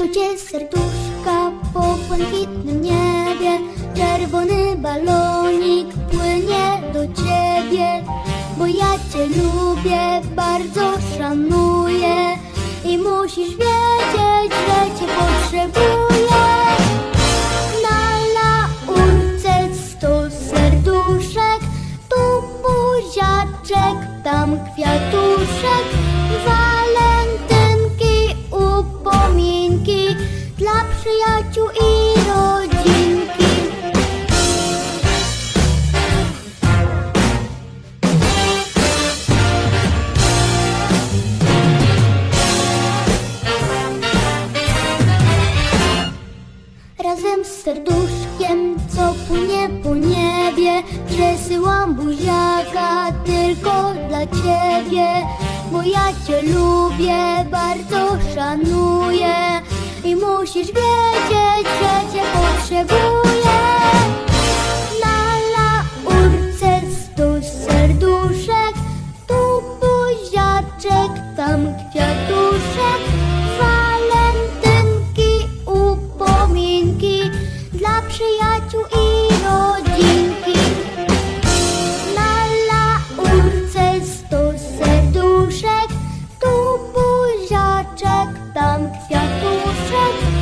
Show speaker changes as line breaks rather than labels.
serduszka po błękitnym niebie. Czerwony balonik płynie do ciebie Bo ja cię lubię, bardzo szanuję. I musisz wiedzieć, że cię potrzebuję. Na laurce sto serduszek Tu buziaczek, tam kwiatuszek przyjaciół i rodzinki. Razem z serduszkiem, co płynie po niebie Przesyłam buziaka tylko dla ciebie. Bo ja cię lubię, bardzo szanuję i musisz wiedzieć, że cię potrzebuję. Na laurce stu serduszek, tu buziaczek, tam kwiatuszek. Walentynki, upominki dla przyjaciół i П'ятачок, там п'ятушок.